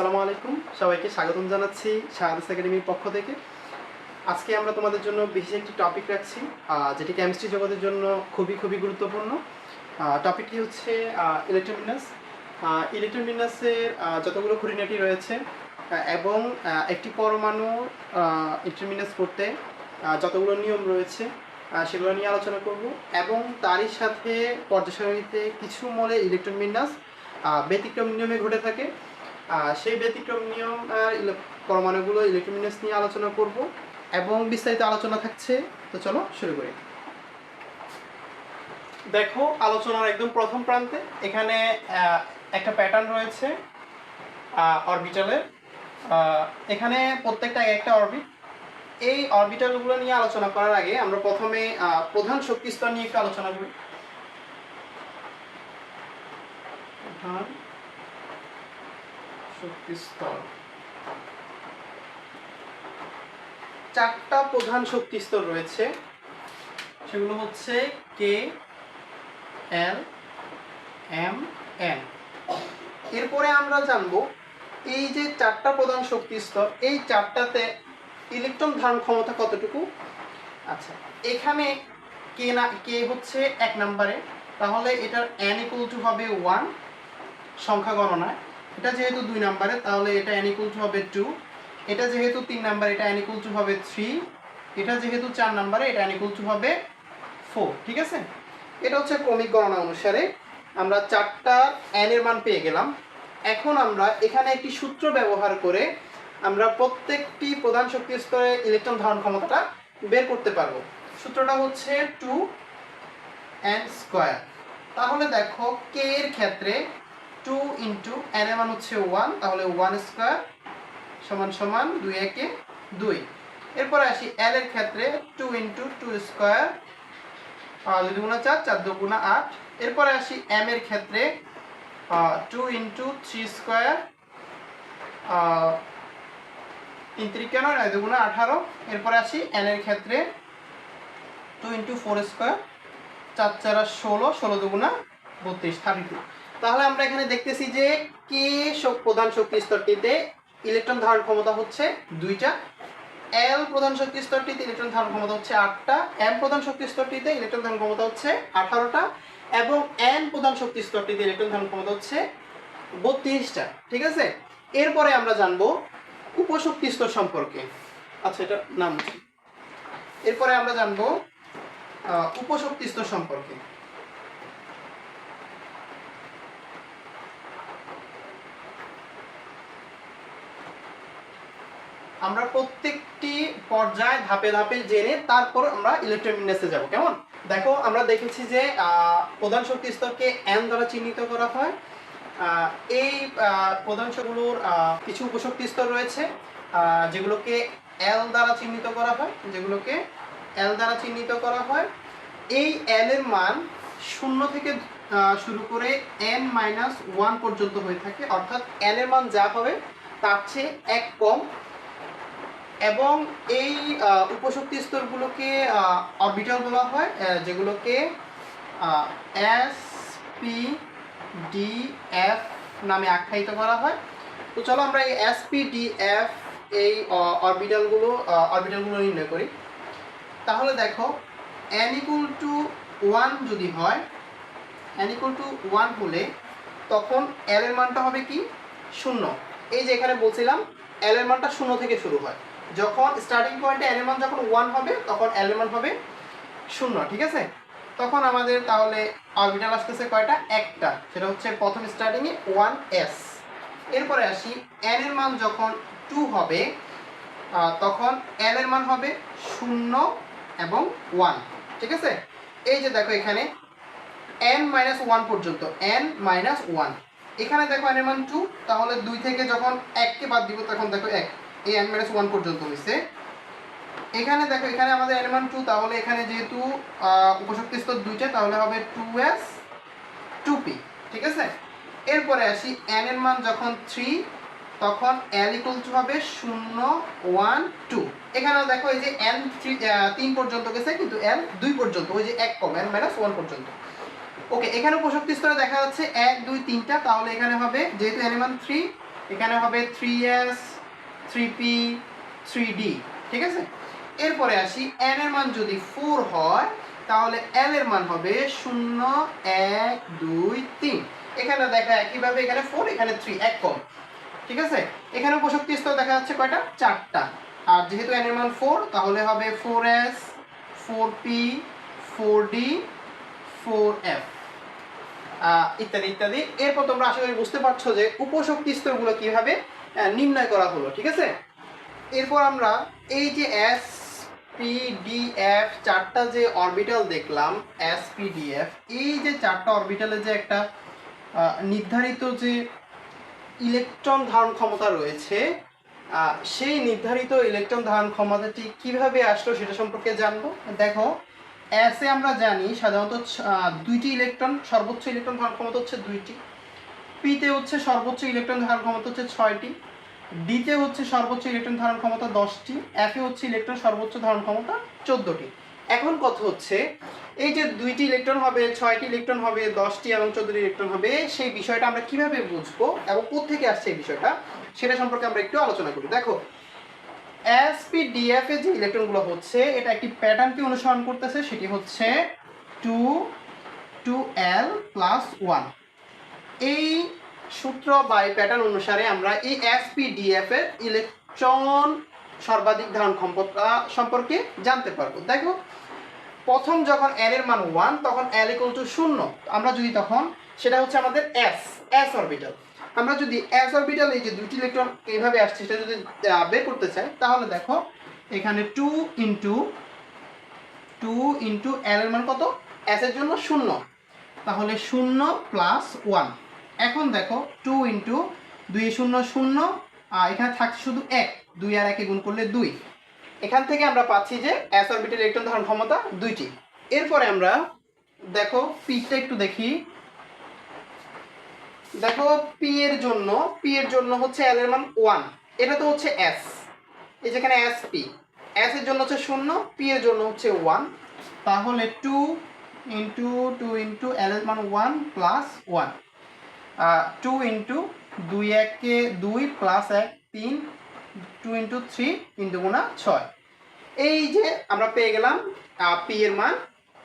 আসসালামু আলাইকুম। সবাইকে স্বাগতম জানাচ্ছি শাহাদাস একাডেমির পক্ষ থেকে। আজকে আমরা তোমাদের জন্য বিশেষ একটি টপিক রাখছি যেটি কেমিস্ট্রি জগতের জন্য খুবই খুবই গুরুত্বপূর্ণ। টপিকটি হচ্ছে ইলেকট্রোমিনাস ইলেকট্রোমিনাসের যতগুলো খুঁটিনাটি রয়েছে এবং একটি পরমাণু ইলেকট্রোমিনাস করতে যতগুলো নিয়ম রয়েছে সেগুলো নিয়ে আলোচনা করব, এবং তারই সাথে পর্যায়সারণীতে কিছু মলে ইলেকট্রন বিন্যাস ব্যতিক্রম নিয়মে ঘটে থাকে। সেই ব্যতিক্রম নিয়ম পরমাণুগুলো ইলেকট্রমিনিয়াস নিয়ে আলোচনা করব এবং বিস্তারিত আলোচনা থাকছে। তো চলো শুরু করি। দেখো, আলোচনার একদম প্রথম প্রান্তে এখানে একটা প্যাটার্ন রয়েছে অরবিটালের এখানে প্রত্যেকটা এক একটা অরবিট এই অরবিটালগুলো নিয়ে আলোচনা করার আগে আমরা প্রথমে প্রধান শক্তি স্তর নিয়ে একটু আলোচনা করি। শক্তি স্তর চারটা প্রধান শক্তি স্তর রয়েছে। সেগুলো হচ্ছে কে এল এম এন এরপরে আমরা জানব এই যে চারটা প্রধান শক্তি স্তর এই চারটাতে ইলেকট্রন ধারণ ক্ষমতা কতটুকু? আচ্ছা এখানে কে না কে হচ্ছে এক নম্বরে। তাহলে এটার এন ইকুয়াল টু হবে ওয়ান সংখ্যা গণনায়। এটা যেহেতু দুই নাম্বারে, তাহলে এটা ইকুয়াল টু হবে টু এটা যেহেতু তিন নাম্বার, এটা ইকুয়াল টু হবে থ্রি এটা যেহেতু চার নাম্বারে, এটা ইকুয়াল টু হবে ফোর ঠিক আছে? এটা হচ্ছে ক্রমিক গণনা অনুসারে আমরা চারটা এর মান পেয়ে গেলাম। এখন আমরা এখানে একটি সূত্র ব্যবহার করে আমরা প্রত্যেকটি প্রধান শক্তি স্তরে ইলেকট্রন ধারণ ক্ষমতাটা বের করতে পারব। সূত্রটা হচ্ছে টু এন স্কোয়ার তাহলে দেখো কে এর ক্ষেত্রে টু ইন্টু এন এর মান হচ্ছে ওয়ান তাহলে ওয়ান স্কোয়ার সমান সমান দুই একে দুই। এরপরে আসি এল এর ক্ষেত্রে টু ইন্টু টু স্কোয়ার দুই দুগুণা চার চার দুগুণা আট। এরপরে আসি এম এর ক্ষেত্রে টু ইন্টু থ্রি স্কোয়ার তিন তিরিকে নয় নয় দুগুণা আঠারো। এরপরে আসি এন এর ক্ষেত্রে টু ইন্টু ফোর স্কোয়ার চার চারা ষোলো ষোলো দুগুণা বত্রিশ থার্টি টু তাহলে আমরা এখানে দেখতেছি যে কে প্রধান শক্তি স্তরটিতে ইলেকট্রন ধারণ ক্ষমতা হচ্ছে দুইটা এল প্রধান শক্তি স্তরটিতে ইলেকট্রন ধারণ ক্ষমতা হচ্ছে আটটা এম প্রধান শক্তি স্তরটিতে ইলেকট্রন ধারণ ক্ষমতা হচ্ছে আঠারোটা এবং এন প্রধান শক্তি স্তরটিতে ইলেকট্রন ধারণ ক্ষমতা হচ্ছে বত্রিশটা, ঠিক আছে? এরপরে আমরা জানব উপশক্তি স্তর সম্পর্কে। আচ্ছা এটা নাম এরপরে আমরা জানব উপশক্তি স্তর সম্পর্কে। আমরা প্রত্যেকটি পর্যায় ধাপে ধাপে জেনে তারপর আমরা ইলেকট্রোমিনাসে যাব, কেমন? দেখো, আমরা দেখেছি যে প্রধান শক্তি স্তরকে এন দ্বারা চিহ্নিত করা হয়। এই শক্তিগুলোর কিছু উপশক্তি স্তর রয়েছে যেগুলোকে এল দ্বারা চিহ্নিত করা হয়, যেগুলোকে এল দ্বারা চিহ্নিত করা হয়। এই এল এর মান শূন্য থেকে শুরু করে এন মাইনাস ওয়ান পর্যন্ত হয়ে থাকে, অর্থাৎ এল এর মান যা হবে, তার চেয়ে এক কম এবং এই উপশক্তি স্তরগুলোকে অরবিটাল বলা হয় যেগুলোকে এস পি ডি এফ নামে আখ্যায়িত করা হয়। তো চলো আমরা এই এস পি ডি এফ এই অরবিটালগুলো অরবিটালগুলো নির্ণয় করি। তাহলে দেখো এন ইকুয়াল টু ওয়ান যদি হয় এন ইকুয়াল টু ওয়ান হলে তখন এল এর মানটা হবে কি? শূন্য। এই যে এখানে বলছিলাম এল এর মানটা শূন্য থেকে শুরু হয়। যখন স্টার্টিং পয়েন্টে এল এর মান যখন ওয়ান হবে, তখন এল এর হবে শূন্য, ঠিক আছে? তখন আমাদের তাহলে অরবিটাল আসতেছে কয়টা? একটা, সেটা হচ্ছে প্রথম স্টার্টিংয়ে ওয়ান এস এরপরে আসি এন এর মান যখন টু হবে তখন এল এর মান হবে শূন্য এবং ওয়ান ঠিক আছে? এই যে দেখো এখানে এন মাইনাস ওয়ান পর্যন্ত এন মাইনাস ওয়ান এখানে দেখো এন এর মান টু তাহলে দুই থেকে যখন এককে বাদ দিব, তখন দেখো এক। এই এন মাইনাস ওয়ান পর্যন্ত হয়েছে এখানে দেখো, এখানে আমাদের এন মান টু তাহলে এখানে যেহেতু উপশক্তি স্তর দুইটা, তাহলে হবে টু এস টু পি ঠিক আছে? এরপরে আসি এন এর মান যখন থ্রি তখন এল ইকুয়াল টু হবে শূন্য ওয়ান টু এখানেও দেখো, এই যে এন থ্রি তিন পর্যন্ত গেছে, কিন্তু এল দুই পর্যন্ত, ওই যে এক কম এন মাইনাস ওয়ান পর্যন্ত। ওকে, এখানে উপশক্তি স্তরে দেখা যাচ্ছে এক, দুই, তিনটা, তাহলে এখানে হবে, যেহেতু এন মান থ্রি এখানে হবে three s three p three d ঠিক আছে? এরপরে আসি এন এর মান যদি ফোর হয়, তাহলে এল এর মান হবে শূন্য, এক, দুই, তিন। এখানে দেখা একইভাবে এখানে ফোর এখানে থ্রি এক কম। ঠিক আছে? এখানে উপশক্তি স্তর দেখা যাচ্ছে কয়টা? চারটা। আর যেহেতু এন এর মান ফোর তাহলে হবে four s four p four d four f ইত্যাদি ইত্যাদি। এরপর তোমরা আশা করি বুঝতে পারছ যে উপশক্তি স্তরগুলো কীভাবে নির্ণয় করা হলো, ঠিক আছে? এরপর আমরা এই যে এস পি ডি এফ চারটা যে অরবিটাল দেখলাম এস পি ডি এফ এই যে চারটা অরবিটালে যে একটা নির্ধারিত যে ইলেকট্রন ধারণ ক্ষমতা রয়েছে সেই নির্ধারিত ইলেকট্রন ধারণ ক্ষমতাটি কীভাবে আসলো সেটা সম্পর্কে জানব। দেখো এসে আমরা জানি সাধারণত দুইটি ইলেকট্রন সর্বোচ্চ ইলেকট্রন ধারণ ক্ষমতা হচ্ছে দুইটি। পিতে হচ্ছে সর্বোচ্চ ইলেকট্রন ধারণ ক্ষমতা হচ্ছে ছয়টি ডিতে হচ্ছে সর্বোচ্চ ইলেকট্রন ধারণ ক্ষমতা দশটি এফে হচ্ছে ইলেকট্রন সর্বোচ্চ ধারণ ক্ষমতা চোদ্দটি। এখন কথা হচ্ছে, এই যে দুইটি ইলেকট্রন হবে, ছয়টি ইলেকট্রন হবে, দশটি এবং চোদ্দটি ইলেকট্রন হবে, সেই বিষয়টা আমরা কীভাবে বুঝব এবং কোথেকে আসছে এই বিষয়টা, সেটা সম্পর্কে আমরা একটু আলোচনা করি। দেখো এসপিডিএফ এ যে ইলেকট্রনগুলো হচ্ছে, এটা একটি প্যাটার্নকে অনুসরণ করতেছে, সেটি হচ্ছে two two l plus one এই সূত্র বা এই প্যাটার্ন অনুসারে আমরা এই এসপিডিএফ এর ইলেকট্রন সর্বাধিক ধারণ ক্ষমতা সম্পর্কে জানতে পারব। দেখো, প্রথম যখন এল এর মান ওয়ান তখন এল ইকুয়াল টু শূন্য। আমরা যদি তখন, সেটা হচ্ছে আমাদের এস এস অরবিটাল আমরা যদি এস অরবিটাল এই যে দুটি ইলেকট্রন এইভাবে আসছে, সেটা যদি বের করতে চাই, তাহলে দেখো, এখানে two into two into l এর মান কত? এস এর জন্য শূন্য। তাহলে শূন্য প্লাস ওয়ান এখন দেখো টু ইন্টু দুই শূন্য শূন্য, আর এখানে থাকছে শুধু এক, দুই আর একে গুণ করলে দুই। এখান থেকে আমরা পাচ্ছি যে এস অরবিটাল ইলেকট্রন ধারণ ক্ষমতা দুইটি। এরপরে আমরা দেখো পিটা একটু দেখি। দেখো পি এর জন্য, পি এর জন্য হচ্ছে এল এর মান ওয়ান এটা তো হচ্ছে এস এই যেখানে এস পি এস এর জন্য হচ্ছে শূন্য পি এর জন্য হচ্ছে ওয়ান তাহলে two into two into l এর মান one plus one two into দুই একে দুই প্লাস এক, তিন টু ইন্টু থ্রি ইন্টু গুণা ছয়। এই যে আমরা পেয়ে গেলাম পি এর মান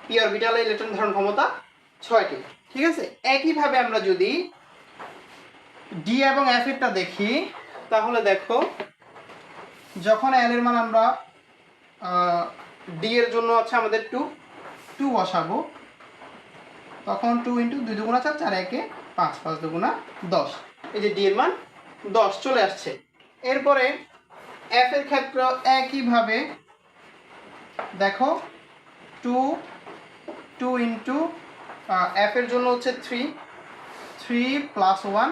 পি অরবিটাল ইলেকট্রন ধারণ ক্ষমতা ছয়টি। ঠিক আছে? একইভাবে আমরা যদি ডি এবং এফ এরটা দেখি, তাহলে দেখো, যখন এল এর মান আমরা ডি এর জন্য আছে আমাদের টু টু বসাবো, তখন টু ইন্টু দুই দুগুণা চার চার একে পাঁচ পাঁচ দুগুণা দশ। এই যে ডি এর মান দশ চলে আসছে। এরপরে এফ এর ক্ষেত্রে একইভাবে দেখো টু টু ইন্টু এফ এর জন্য হচ্ছে three three plus one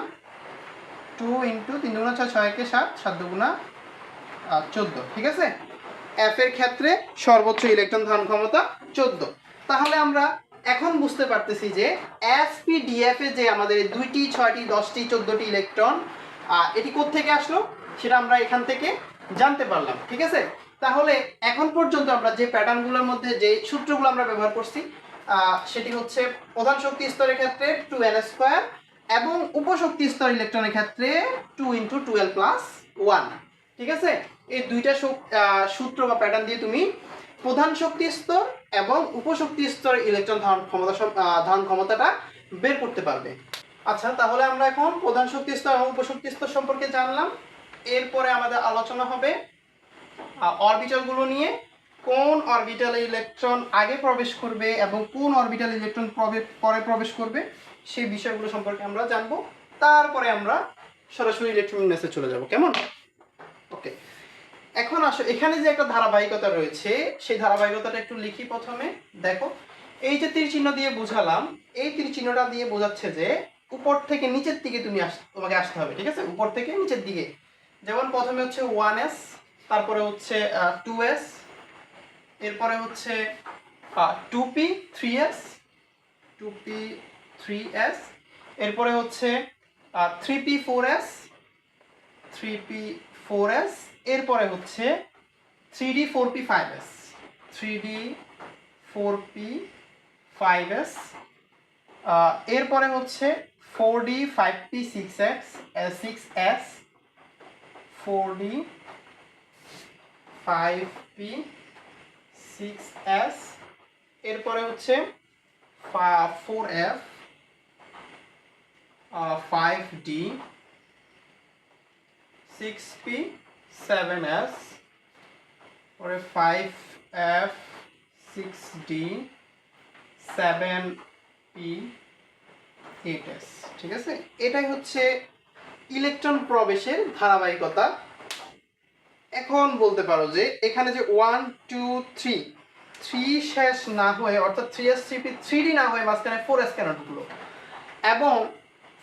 two into তিন দুগুণা ছয় ছয় একে সাত সাত দুগুণা চোদ্দ, ঠিক আছে? এফ এর ক্ষেত্রে সর্বোচ্চ ইলেকট্রন ধারণ ক্ষমতা চোদ্দ। তাহলে আমরা এখন বুঝতে পারতেছি যে এসপিডিএফ এ যে আমাদের দুইটি, ছয়টি, দশটি, চোদ্দটি ইলেকট্রন এটি কোত্থেকে আসলো? সেটা আমরা এখান থেকে জানতে পারলাম, ঠিক আছে? তাহলে এখন পর্যন্ত আমরা যে প্যাটার্নগুলোর মধ্যে যে সূত্রগুলো আমরা ব্যবহার করছি সেটি হচ্ছে প্রধান শক্তি স্তরের ক্ষেত্রে টু এন স্কোয়ার এবং উপশক্তি স্তর ইলেকট্রনের ক্ষেত্রে two into twelve plus one ঠিক আছে? এই দুইটা সূত্র বা প্যাটার্ন দিয়ে তুমি প্রধান শক্তি স্তর এবং উপশক্তি স্তর ইলেকট্রন ধারণ ক্ষমতা ধারণ ক্ষমতাটা বের করতে পারবে। আচ্ছা তাহলে আমরা এখন প্রধান শক্তি স্তর এবং উপশক্তি স্তর সম্পর্কে জানলাম। এরপরে আমাদের আলোচনা হবে অরবিটালগুলো নিয়ে। কোন অরবিটালে ইলেকট্রন আগে প্রবেশ করবে এবং কোন অরবিটাল ইলেকট্রন পরে প্রবেশ করবে, সেই বিষয়গুলো সম্পর্কে আমরা জানব। তারপরে আমরা সরাসরি ইলেকট্রোমিনাসে চলে যাব। কেমন? এখন আসো, এখানে যে একটা ধারাবাহিকতা রয়েছে, সেই ধারাবাহিকতাটা একটু লিখি প্রথমে। দেখো, এই যে তীর চিহ্ন দিয়ে বুঝালাম, এই তীর চিহ্নটা দিয়ে বোঝাচ্ছে যে উপর থেকে নিচের দিকে তুমি আস, তোমাকে আসতে হবে, ঠিক আছে? উপর থেকে নিচের দিকে। যেমন প্রথমে হচ্ছে ওয়ান এস তারপরে হচ্ছে টু এস এরপরে হচ্ছে two p three s two p three s এরপরে হচ্ছে three p four s three p four s এরপরে হচ্ছে three d four p five s three d four p five s এরপরে হচ্ছে four d five p six x six s four d five p six s এরপরে হচ্ছে four f five d six p seven s পরে five f six d seven p eight s ঠিক আছে? এটাই হচ্ছে electron প্রবেশের ধারাবাহিকতা। এখন বলতে পারো যে এখানে যে ওয়ান টু থ্রি থ্রি শেষ না হয়ে, অর্থাৎ three s three p three d না হয়ে মাঝখানে ফোর এস কেন ঢুকলো? এবং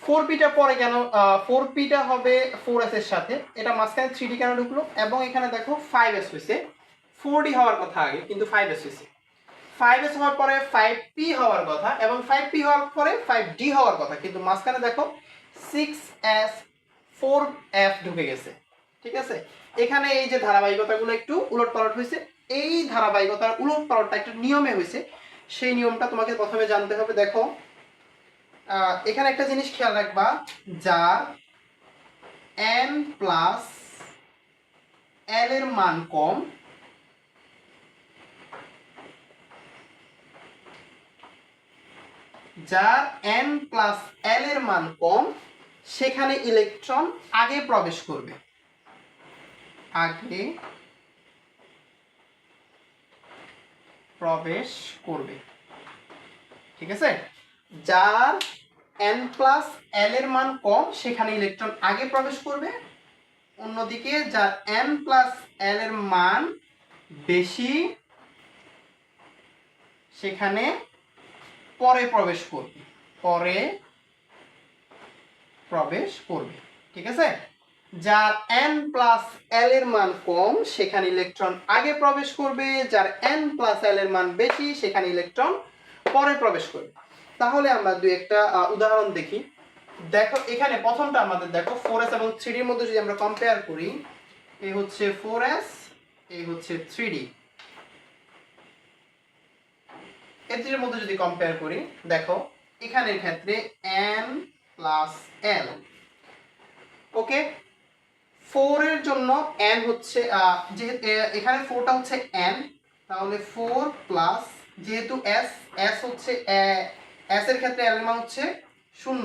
ফোর পিটা পরে কেন ফোর পিটা হবে ফোর এস এর সাথে। এটা মাঝখানে থ্রি ডি কেন ঢুকলো? এবং এখানে দেখো ফাইভ এস হয়েছে। ফোর ডি হওয়ার কথা আগে, কিন্তু ফাইভ এস হয়েছে। ফাইভ এস হওয়ার পরে ফাইভ পি হওয়ার কথা এবং ফাইভ পি হওয়ার পরে ফাইভ ডি হওয়ার কথা, কিন্তু মাঝখানে দেখো সিক্স এস ফোর এফ ঢুকে গেছে। ঠিক আছে? এখানে এই যে ধারাবাহিকতাগুলো একটু উলট পালট হয়েছে, এই ধারাবাহিকতার উলট পালটটা একটা নিয়মে হয়েছে। সেই নিয়মটা তোমাকে প্রথমে জানতে হবে, দেখো। এখানে একটা জিনিস খেয়াল রাখবা, যা এন প্লাস এল এর মান কম যার এন প্লাস এল এর মান কম, সেখানে ইলেকট্রন আগে প্রবেশ করবে। আগে প্রবেশ করবে। ঠিক আছে? যার এন প্লাস এল এর মান কম, সেখানে ইলেকট্রন আগে প্রবেশ করবে। অন্যদিকে যার এন প্লাস এল এর মান বেশি, সেখানে পরে প্রবেশ করবে। পরে প্রবেশ করবে। ঠিক আছে? যার এন প্লাস এল এর মান কম, সেখানে ইলেকট্রন আগে প্রবেশ করবে। যার এন প্লাস এল এর মান বেশি, সেখানে ইলেকট্রন পরে প্রবেশ করবে। তাহলে আমরা দুই একটা উদাহরণ দেখি। দেখো, এখানে প্রথমটা আমাদের দেখো ফোর এস এবং থ্রি ডির মধ্যে যদি আমরা কম্পেয়ার করি এই হচ্ছে ফোর এস এই হচ্ছে থ্রি ডি এটির মধ্যে যদি কম্পেয়ার করি, দেখো, এখানের ক্ষেত্রে n plus l okay? Four এর জন্য এন হচ্ছে যেহেতু এখানে ফোরটা হচ্ছে এন তাহলে ফোর প্লাস যেহেতু এস এস হচ্ছে এস ক্ষেত্রে এল এর মান হচ্ছে শূন্য।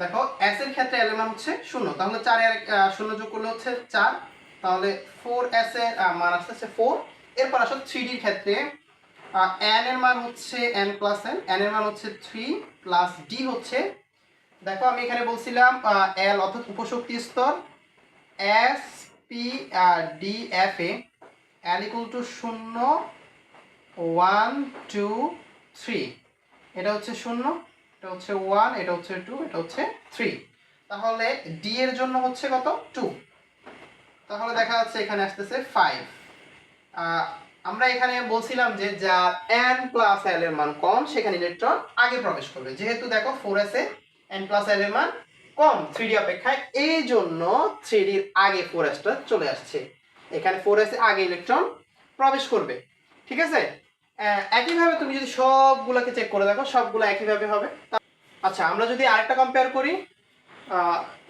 দেখো এস এর ক্ষেত্রে এল এর মান হচ্ছে শূন্য। তাহলে চার এর শূন্য যোগ করলে হচ্ছে চার। তাহলে ফোর এস এর মান আসতেছে ফোর এরপর আসো থ্রি ডির ক্ষেত্রে। এন এর মান হচ্ছে এন প্লাস এন এন এর মান হচ্ছে থ্রি প্লাস ডি হচ্ছে, দেখো আমি এখানে বলছিলাম এল অর্থাৎ উপশক্তি স্তর। এস পি ডি এফ এ এল ইকুয়াল টু শূন্য ওয়ান টু থ্রি এটা হচ্ছে শূন্য, এটা হচ্ছে ওয়ান এটা হচ্ছে টু এটা হচ্ছে থ্রি তাহলে ডি এর জন্য হচ্ছে কত? টু তাহলে দেখা যাচ্ছে এখানে আসতেছে ফাইভ আমরা এখানে বলছিলাম যে যা এন প্লাস এল এর মান কম, সেখানে ইলেকট্রন আগে প্রবেশ করবে। যেহেতু দেখো ফোর এস এ এন প্লাস এল এর মান কম। থ্রি ডি অপেক্ষায় এই জন্য থ্রি ডির আগে ফোর এসটা চলে আসছে। এখানে ফোর এস আগে ইলেকট্রন প্রবেশ করবে। ঠিক আছে? একইভাবে তুমি যদি সবগুলোকে চেক করে দেখো, সবগুলো একইভাবে হবে। আচ্ছা আমরা যদি আরেকটা কম্পেয়ার করি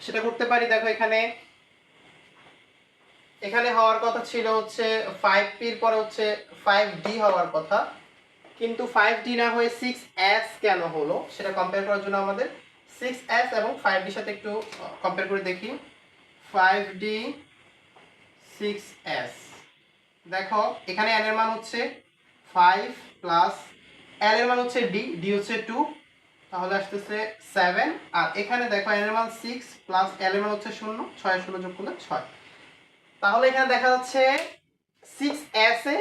সেটা করতে পারি, দেখো এখানে এখানে হওয়ার কথা ছিল হচ্ছে ফাইভ পির পরে হচ্ছে ফাইভ ডি হওয়ার কথা। কিন্তু ফাইভ ডি না হয়ে সিক্স এস কেন হলো, সেটা কম্পেয়ার করার জন্য আমাদের। সিক্স এস এবং ফাইভ ডির সাথে একটু কম্পেয়ার করে দেখি। ফাইভ ডি সিক্স এস দেখো, এখানে এন এর মান হচ্ছে ফাইভ প্লাস এল এর মান হচ্ছে ডি ডি হচ্ছে টু তাহলে আসতেছে সেভেন আর এখানে দেখো এন এর মান সিক্স প্লাস এল এর মান হচ্ছে শূন্য, ছয় শূন্য যোগ করলে ছয়। তাহলে এখানে দেখা যাচ্ছে সিক্স এস এ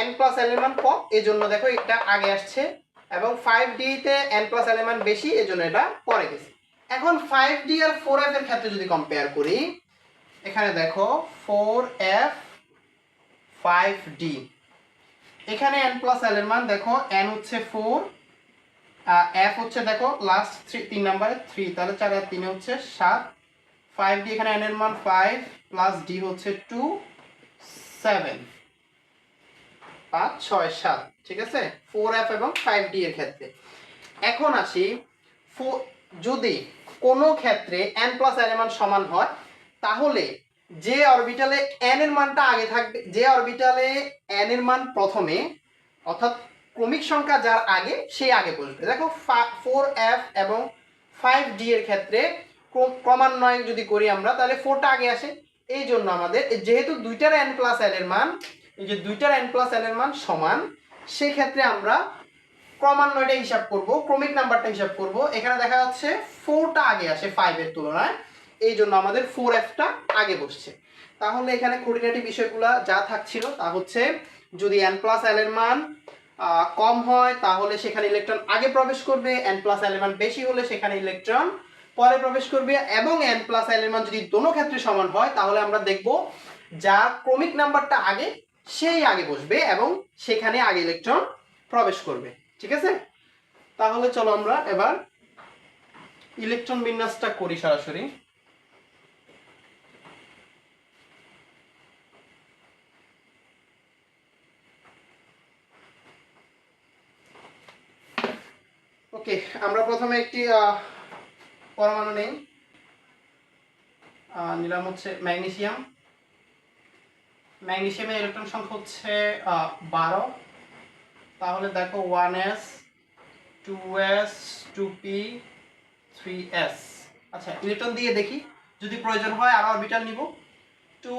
এন প্লাস এল এর মান কম এই জন্য দেখো এটা আগে আসছে, এবং ফাইভ ডিতে এন প্লাস এল এর মান বেশি এই জন্য এটা পরে গেছে। এখন ফাইভ ডি আর ফোর এফ এর ক্ষেত্রে যদি কম্পেয়ার করি, এখানে দেখো ফোর এফ ফাইভ ডি এখানে এন প্লাস এল এর মান দেখো এন হচ্ছে ফোর এফ হচ্ছে দেখো লাস্ট থ্রি তিন নাম্বারে থ্রি তাহলে চার আর তিনে হচ্ছে সাত। ফাইভ ডি এখানে এন এর মান ফাইভ প্লাস ডি হচ্ছে টু সেভেন পাঁচ ছয়, সাত, ঠিক আছে? ফোর এফ এবং ফাইভ ডি এর ক্ষেত্রে। এখন আসি যদি কোনো ক্ষেত্রে এন প্লাস এর মান সমান হয়, তাহলে যে অরবিটালে এন এর মানটা আগে থাকবে, যে অরবিটালে এন এর মান প্রথমে, অর্থাৎ ক্রমিক সংখ্যা যার আগে সেই আগে বসবে। দেখো ফোর এফ এবং ফাইভ ডি এর ক্ষেত্রে ক্রম- ক্রমান্বয়ে যদি করি আমরা, তাহলে ফোরটা আগে আসে। এই জন্য আমাদের, যেহেতু দুইটার এন প্লাস এল এর মান, এই যে দুইটার এন প্লাস এল এর মান সমান সেই ক্ষেত্রে আমরা ক্রমান্বয়টা হিসাব করব, ক্রমিক নাম্বারটা হিসাব করব। এখানে দেখা যাচ্ছে ফোরটা আগে আসে ফাইভের তুলনায়। এই জন্য আমাদের ফোর এফটা আগে বসছে। তাহলে এখানে খুঁটিনাটি বিষয়গুলো যা থাকছিল তা হচ্ছে, যদি এন প্লাস এল এর মান কম হয়, তাহলে সেখানে ইলেকট্রন আগে প্রবেশ করবে এন প্লাস এল এর মান বেশি হলে সেখানে ইলেকট্রন পরে প্রবেশ করবে, এবং এন প্লাস এল এর মান যদি দোনো ক্ষেত্রে সমান হয়, তাহলে আমরা দেখব যা ক্রমিক নাম্বারটা আগে, সেই আগে বসবে, এবং সেখানে আগে ইলেকট্রন প্রবেশ করবে। ঠিক আছে? তাহলে চলো আমরা এবার ইলেকট্রন বিন্যাসটা করি সরাসরি ওকে আমরা প্রথমে একটি পরমাণু নেই। নিলাম হচ্ছে ম্যাগনেসিয়াম। ম্যাগনেসিয়ামের ইলেকট্রন সংখ্যা হচ্ছে বারো। তাহলে দেখো one s, two s, two p, three s. আচ্ছা ইলেকট্রন দিয়ে দেখি, যদি প্রয়োজন হয় আরও অরবিটাল নিব। টু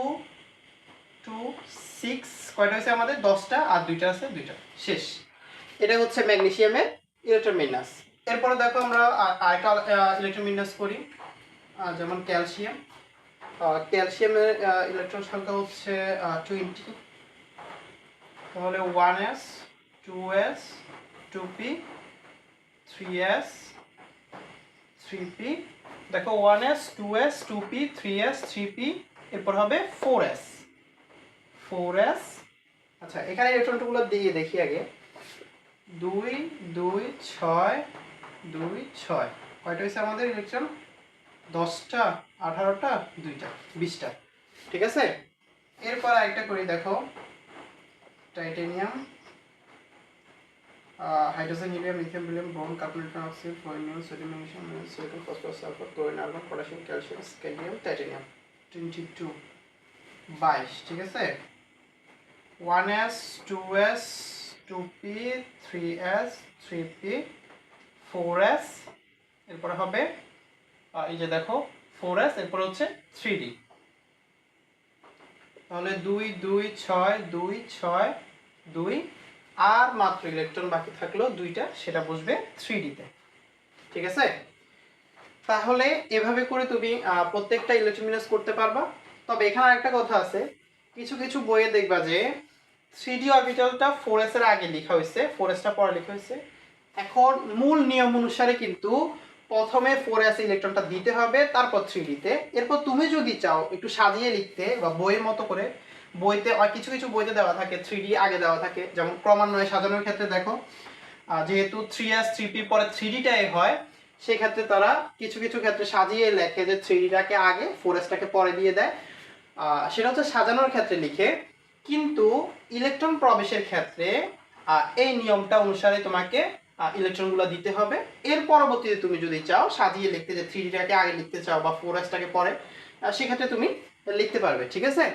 টু, সিক্স, কয়টা হয়েছে আমাদের? দশটা, আর দুইটা আছে, দুইটা। শেষ। এটা হচ্ছে ম্যাগনেসিয়ামের ইলেকট্রন বিন্যাস। এরপরে দেখো আমরা আরেকটা ইলেকট্রন বিন্যাস করি। যেমন ক্যালসিয়াম ক্যালসিয়ামের ইলেকট্রন সংখ্যা হচ্ছে টোয়েন্টি তাহলে one s two s two p three s three p দেখো one s two s two p three s three p এরপর হবে ফোর এস ফোর এস আচ্ছা এখানে ইলেকট্রনগুলো দিয়ে দেখি আগে। দুই দুই, ছয় দুই, ছয়। কয়টা হয়েছে আমাদের ইলেকট্রন দশটা, আঠারোটা, দুইটা, বিশটা। ঠিক আছে? এরপর আরেকটা করি, দেখো। Titanium hydrogen, helium, lithium, beryllium boron carbon oxide fluorine sodium, magnesium silicon, phosphorus, sulphur chlorine argon potassium, calcium scandium titanium. Twenty two. বাইশ, ঠিক আছে? One s, two s, two p, three s, three p four s এরপরে হবে এই যে দেখো four S এরপরে হচ্ছে থ্রি ডি তাহলে দুই দুই, ছয় দুই ছয়, দুই, আর মাত্র ইলেকট্রন বাকি থাকল দুইটা, সেটা বসবে থ্রি ডিতে ঠিক আছে? তাহলে এভাবে করে তুমি প্রত্যেকটা ইলেকট্রন করতে পারবা। তবে এখানে একটা কথা আছে, কিছু কিছু বইয়ে দেখবা যে থ্রি ডি অরবিটালটা ফোর এর আগে লেখা হয়েছে ফোর এসটা পরে লেখা হয়েছে। এখন মূল নিয়ম অনুসারে কিন্তু প্রথমে ফোর এস ইলেকট্রনটা দিতে হবে, তারপর থ্রি ডিতে এরপর তুমি যদি চাও একটু সাজিয়ে লিখতে বা বইয়ের মতো করে, বইতে কিছু কিছু বইতে দেওয়া থাকে থ্রি ডি আগে দেওয়া থাকে, যেমন ক্রমান্বয়ে সাজানোর ক্ষেত্রে দেখো যেহেতু থ্রি এস থ্রি পি পরে থ্রি ডিটাই হয়, সেক্ষেত্রে তারা কিছু কিছু ক্ষেত্রে সাজিয়ে লেখে যে থ্রি ডিটাকে আগে ফোর এসটাকে পরে দিয়ে দেয়। সেটা হচ্ছে সাজানোর ক্ষেত্রে লিখে। কিন্তু ইলেকট্রন প্রবেশের ক্ষেত্রে এই নিয়মটা অনুসারে তোমাকে ইলেকট্রনগুলো দিতে হবে। এর পরবর্তীতে তুমি যদি চাও সাজিয়ে লিখতে যে থ্রি ডিটাকে আগে লিখতে চাও বা ফোর এসটাকে পরে সেক্ষেত্রে তুমি লিখতে পারবে ঠিক আছে?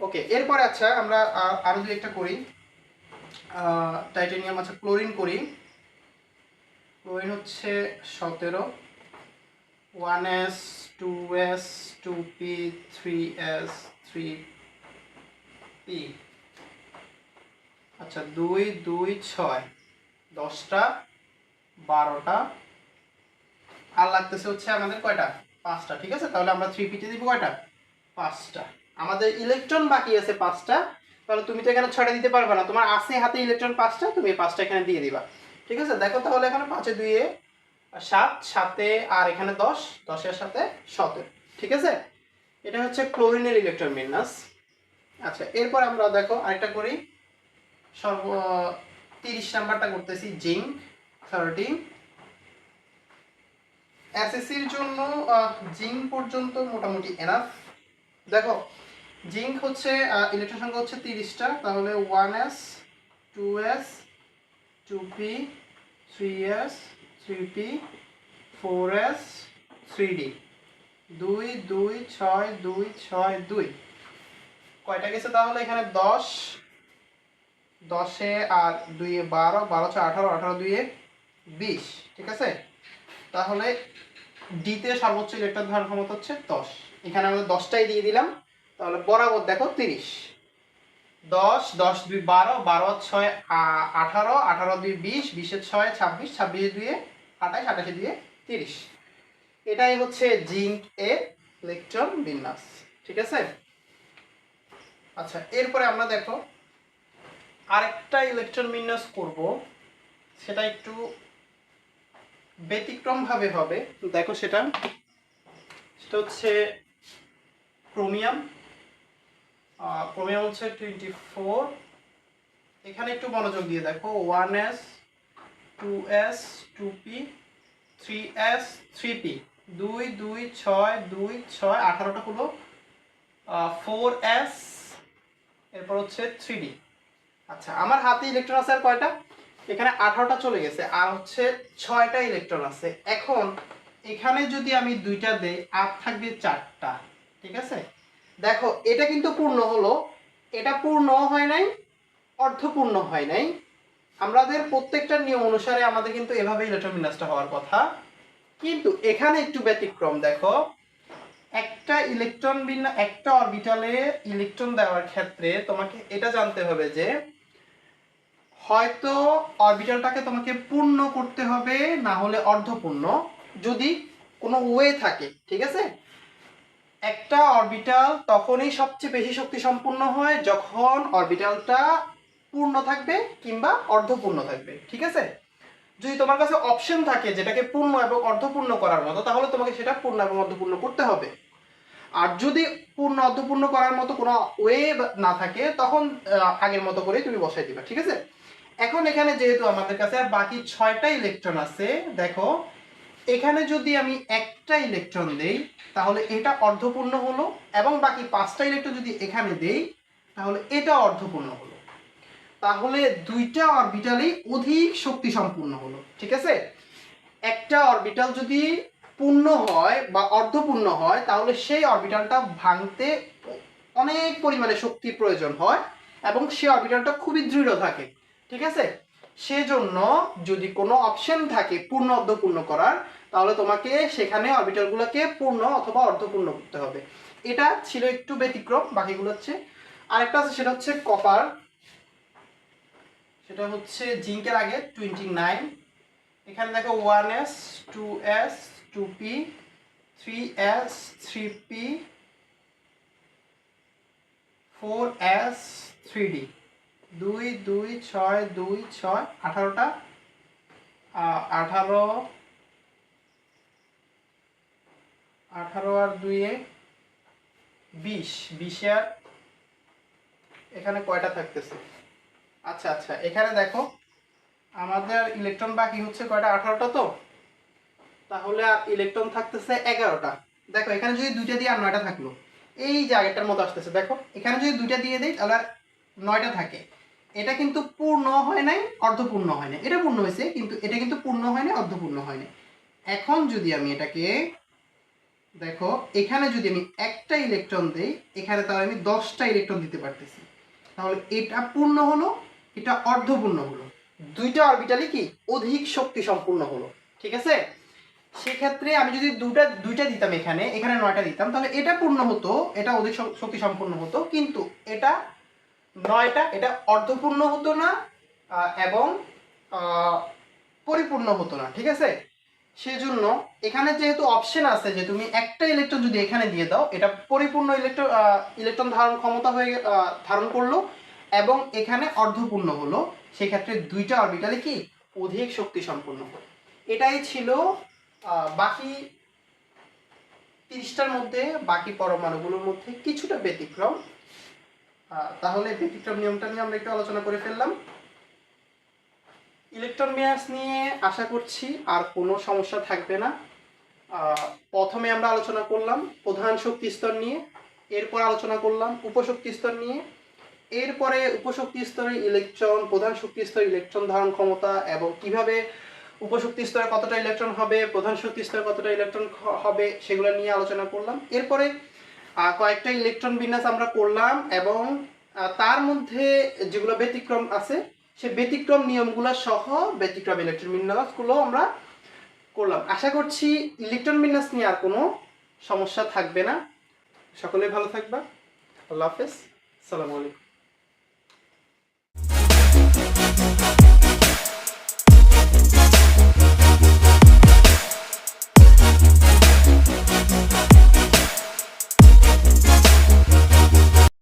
ওকে এরপরে আচ্ছা আমরা আহ, আরও দু একটা করি। টাইটেনিয়াম আচ্ছা ক্লোরিন করি। ক্লোরিন হচ্ছে সতেরো। One s two s two p three s three p আচ্ছা দুই দুই ছয়। দশটা, বারোটা। আর লাগতেছে হচ্ছে আমাদের কয়টা? পাঁচটা, ঠিক আছে? তাহলে আমরা থ্রি পিতে দিব কয়টা? পাঁচটা। আমাদের ইলেকট্রন বাকি আছে পাঁচটা। তাহলে তুমি তো এখানে ছয়টা দিতে পারবে না। তোমার আছে হাতে ইলেকট্রন পাঁচটা, তুমি পাঁচটা এখানে দিয়ে দিবা। ঠিক আছে? দেখো তাহলে এখানে পাঁচে দুইয়ে সাত, সাতে, আর এখানে দশ, দশের সাথে সতেরো। ঠিক আছে? এটা হচ্ছে ক্লোরিনের ইলেকট্রন বিন্যাস আচ্ছা এরপর আমরা দেখো আরেকটা করি। সর্ব তিরিশ নাম্বারটা করতেছি, জিঙ্ক থার্টি এসএসসির জন্য জিঙ্ক পর্যন্ত মোটামুটি এনাফ দেখো, জিঙ্ক হচ্ছে ইলেকট্রন সংখ্যা হচ্ছে তিরিশটা, তাহলে one s two s two p three s three p four s three d দুই দুই, ছয় দুই ছয়, দুই। কয়টা গেছে তাহলে? এখানে দশ দশে আর দুইয়ে বারো বারো ছয় আঠারো আঠারো দুইয়ে বিশ, ঠিক আছে? তাহলে ডিতে সর্বোচ্চ ইলেকট্রন ধারণ ক্ষমতা হচ্ছে দশ। এখানে আমাদের দশটাই দিয়ে দিলাম। তাহলে বরাবর দেখো তিরিশ। দশ দশ দুই বারো বারো ছয় আঠারো আঠারো দুই বিশ বিশের ছয় ছাব্বিশ ছাব্বিশ দুয়ে আঠাশ, আঠাশে দুয়ে তিরিশ। এটাই হচ্ছে জিঙ্ক এর ইলেকট্রন বিন্যাস, ঠিক আছে? আচ্ছা এরপরে আমরা দেখো আরেকটা ইলেকট্রন বিন্যাস করব, সেটা একটু ব্যতিক্রম ভাবে হবে। দেখো সেটা। সেটা হচ্ছে ক্রোমিয়াম। ক্রোমিয়াম হচ্ছে টোয়েন্টি ফোর। এখানে একটু মনোযোগ দিয়ে দেখো। One s, two s, two p, three s, three p. দুই দুই, ছয় দুই, ছয়, আঠারোটা হলো ফোর এস, এরপর হচ্ছে থ্রি ডি। আচ্ছা আমার হাতে ইলেকট্রন আছে আর কয়টা? এখানে আঠারোটা চলে গেছে, আর হচ্ছে ছয়টা ইলেকট্রন আছে। এখন, এখানে যদি আমি দুইটা দেই আর থাকবে চারটা, ঠিক আছে? দেখো, এটা কিন্তু পূর্ণ হলো। এটা পূর্ণ হয় নাই অর্ধপূর্ণ হয় নাই। আমাদের প্রত্যেকটা নিয়ম অনুসারে আমাদের কিন্তু এভাবে ইলেকট্রন বিন্যাসটা হওয়ার কথা। কিন্তু এখানে একটু ব্যতিক্রম, দেখো। একটা ইলেকট্রন বিন্যাস একটা অরবিটালে ইলেকট্রন দেওয়ার ক্ষেত্রে তোমাকে এটা জানতে হবে যে হয়তো অরবিটালটাকে তোমাকে পূর্ণ করতে হবে, না হলে অর্ধপূর্ণ। যদি কোনো ওয়ে থাকে, ঠিক আছে? একটা অরবিটাল তখনই সবচেয়ে বেশি শক্তি সম্পূর্ণ হয় যখন অরবিটালটা পূর্ণ থাকবে কিংবা অর্ধপূর্ণ থাকবে, ঠিক আছে? যদি তোমার কাছে অপশন থাকে যেটাকে পূর্ণ এবং অর্ধপূর্ণ করার মতো, তাহলে তোমাকে সেটা পূর্ণ এবং অর্ধপূর্ণ করতে হবে। আর যদি পূর্ণ অর্ধপূর্ণ করার মতো কোনো ওয়ে না থাকে, তখন আগের মতো করেই তুমি বসাই দিবা, ঠিক আছে? এখন এখানে যেহেতু আমাদের কাছে আর বাকি ছয়টা ইলেকট্রন আছে, দেখো, এখানে যদি আমি একটা ইলেকট্রন দেই, তাহলে এটা অর্ধপূর্ণ হলো এবং বাকি পাঁচটা ইলেকট্রন যদি এখানে দেই, তাহলে এটা অর্ধপূর্ণ হলো। তাহলে দুইটা অরবিটালই অধিক শক্তি সম্পূর্ণ হলো, ঠিক আছে? একটা অরবিটাল যদি পূর্ণ হয় বা অর্ধপূর্ণ হয়, তাহলে সেই অরবিটালটা ভাঙতে অনেক পরিমাণে শক্তির প্রয়োজন হয় এবং সেই অরবিটালটা খুবই দৃঢ় থাকে। ঠিক আছে? সেজন্য যদি কোনো অপশন থাকে পূর্ণ, অর্ধপূর্ণ করার, তাহলে তোমাকে সেখানে অরবিটালগুলোকে পূর্ণ অথবা অর্ধপূর্ণ করতে হবে। এটা ছিল একটু ব্যতিক্রম, বাকিগুলো হচ্ছে আরেকটা আছে, সেটা হচ্ছে কপার সেটা হচ্ছে জিঙ্কের আগে টোয়েন্টি নাইন এখানে দেখো one s two s two p three s three p four s three d দুই দুই, ছয় দুই, ছয়, আঠারোটা? আঠারো আঠারো আর দুইয়ে বিশ। বিশে আর এখানে কয়টা থাকতেছে? আচ্ছা আচ্ছা এখানে দেখো, আমাদের ইলেকট্রন বাকি হচ্ছে কয়টা? আঠারোটা তো? তাহলে আর ইলেকট্রন থাকতেছে এগারোটা। দেখো, এখানে যদি দুইটা দিয়ে আর নয়টা থাকল, এই জায়গাটার মতো আসতেছে। দেখো, এখানে যদি দুইটা দিয়ে দিই, তাহলে আর নয়টা থাকে। এটা কিন্তু পূর্ণ হয় নাই, অর্ধপূর্ণ হয় নাই। এটা পূর্ণ হয়েছে, কিন্তু এটা কিন্তু পূর্ণ হয় নাই, অর্ধপূর্ণ হয় নাই। এখন যদি আমি এটাকে, দেখো, এখানে যদি আমি একটা ইলেকট্রন দেই, এখানে তাহলে আমি দশটা ইলেকট্রন দিতে পারতেছি। তাহলে এটা পূর্ণ হলো, এটা অর্ধপূর্ণ হলো। দুইটা অরবিটালই কি? অধিক শক্তি সম্পূর্ণ হলো। ঠিক আছে? সেক্ষেত্রে আমি যদি দুটা, দুইটা দিতাম এখানে এখানে নয়টা দিতাম, তাহলে এটা পূর্ণ হতো, এটা অধিক শক্তি সম্পূর্ণ হতো, কিন্তু এটা নয়টা, এটা অর্ধপূর্ণ হতো না এবং পরিপূর্ণ হতো না, ঠিক আছে? সেজন্য এখানে যেহেতু অপশন আছে যে তুমি একটা ইলেকট্রন যদি এখানে দিয়ে দাও, এটা পরিপূর্ণ ইলেকট্রন ইলেকট্রন ধারণ ক্ষমতা হয়ে ধারণ করল, এবং এখানে অর্ধপূর্ণ হলো, সেক্ষেত্রে দুইটা অরবিটালে কি? অধিক শক্তি সম্পন্ন হলো এটাই ছিল বাকি তিরিশটার মধ্যে, বাকি পরমাণুগুলোর মধ্যে কিছুটা ব্যতিক্রম। তাহলে ব্যতিক্রম নিয়মটা নিয়ে আমরা একটু আলোচনা করে ফেললাম। ইলেকট্রন বিন্যাস নিয়ে আশা করছি আর কোনো সমস্যা থাকবে না। প্রথমে আমরা আলোচনা করলাম প্রধান শক্তি স্তর নিয়ে, এরপর আলোচনা করলাম উপশক্তি স্তর নিয়ে। এরপরে উপশক্তি স্তরে ইলেকট্রন, প্রধান শক্তি স্তরে ইলেকট্রন ধারণ ক্ষমতা এবং কীভাবে উপশক্তি স্তরে কতটা ইলেকট্রন হবে, প্রধান শক্তি স্তরে কতটা ইলেকট্রন হবে, সেগুলো নিয়ে আলোচনা করলাম। এরপরে কয়েকটা ইলেকট্রন বিন্যাস আমরা করলাম এবং তার মধ্যে যেগুলো ব্যতিক্রম আছে, সে ব্যতিক্রম নিয়মগুলো সহ ব্যতিক্রম ইলেকট্রন বিন্যাসগুলো আমরা করলাম। আশা করছি ইলেকট্রন বিন্যাস নিয়ে আর কোনো সমস্যা থাকবে না। সকলে ভালো থাকবা। আল্লাহ হাফেজ। সালামু আলাইকুম।